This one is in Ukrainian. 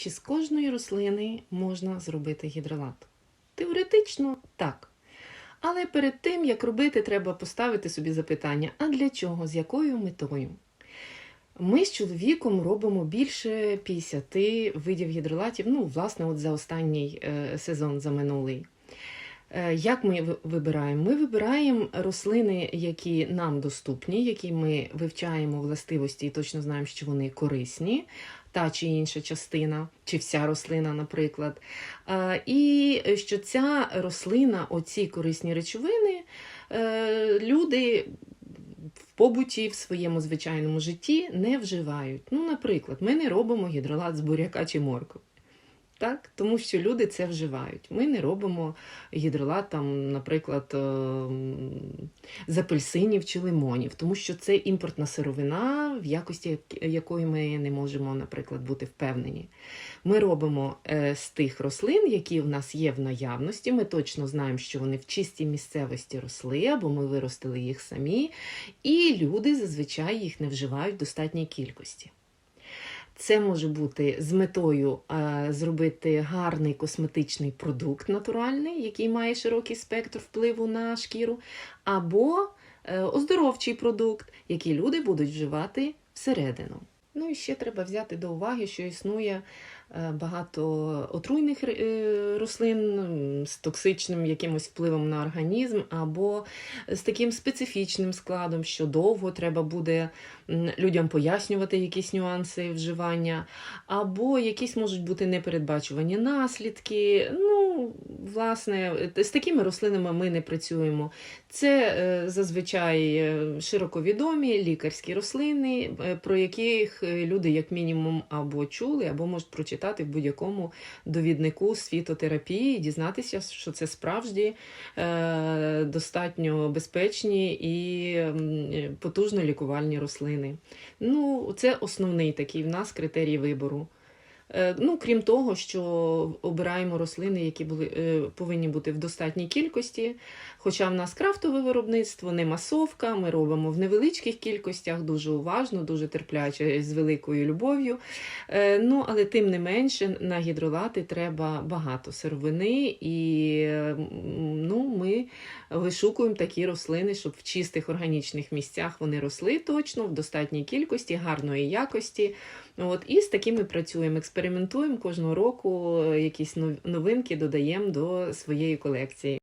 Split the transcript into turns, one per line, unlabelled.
Чи з кожної рослини можна зробити гідролат? Теоретично так. Але перед тим, як робити, треба поставити собі запитання: а для чого, з якою метою? Ми з чоловіком робимо більше 50 видів гідролатів, ну, власне, от за останній е, сезон, за минулий. Е, Як ми вибираємо? Ми вибираємо рослини, які нам доступні, які ми вивчаємо властивості і точно знаємо, що вони корисні, та чи інша частина, чи вся рослина, наприклад. Е, І що ця рослина, оці корисні речовини, е, люди в побуті, в своєму звичайному житті не вживають. Ну, наприклад, ми не робимо гідролат з буряка чи моркви. Так? Тому що люди це вживають. Ми не робимо гідролат, там, наприклад, ем, з апельсинів чи лимонів, тому що це імпортна сировина, в якості якої ми не можемо, наприклад, бути впевнені. Ми робимо е, з тих рослин, які в нас є в наявності. Ми точно знаємо, що вони в чистій місцевості росли, або ми виростили їх самі, і люди зазвичай їх не вживають в достатній кількості. Це може бути з метою е, зробити гарний косметичний продукт натуральний, який має широкий спектр впливу на шкіру, або е, оздоровчий продукт, який люди будуть вживати всередину. Ну і ще треба взяти до уваги, що існує багато отруйних е, рослин з токсичним якимось впливом на організм, або з таким специфічним складом, що довго треба буде людям пояснювати якісь нюанси вживання, або якісь можуть бути непередбачувані наслідки. Ну, власне, з такими рослинами ми не працюємо. Це е, зазвичай е, широко відомі лікарські рослини, е, про яких е, люди, як мінімум, або чули, або можуть прочитати в будь-якому довіднику і дізнатися, що це справді е, достатньо безпечні і потужно лікувальні рослини. Ну, це основний такий в нас критерій вибору. Е, Ну, крім того, що обираємо рослини, які були, е, повинні бути в достатній кількості. Хоча в нас крафтове виробництво, не масовка, ми робимо в невеличких кількостях, дуже уважно, дуже терпляче, з великою любов'ю. Е, Ну, але тим не менше, на гідролати треба багато сировини, і вишукуємо такі рослини, щоб в чистих органічних місцях вони росли точно, в достатній кількості, гарної якості. От, і з такими працюємо, експериментуємо кожного року, е, якісь нов- новинки додаємо до своєї колекції.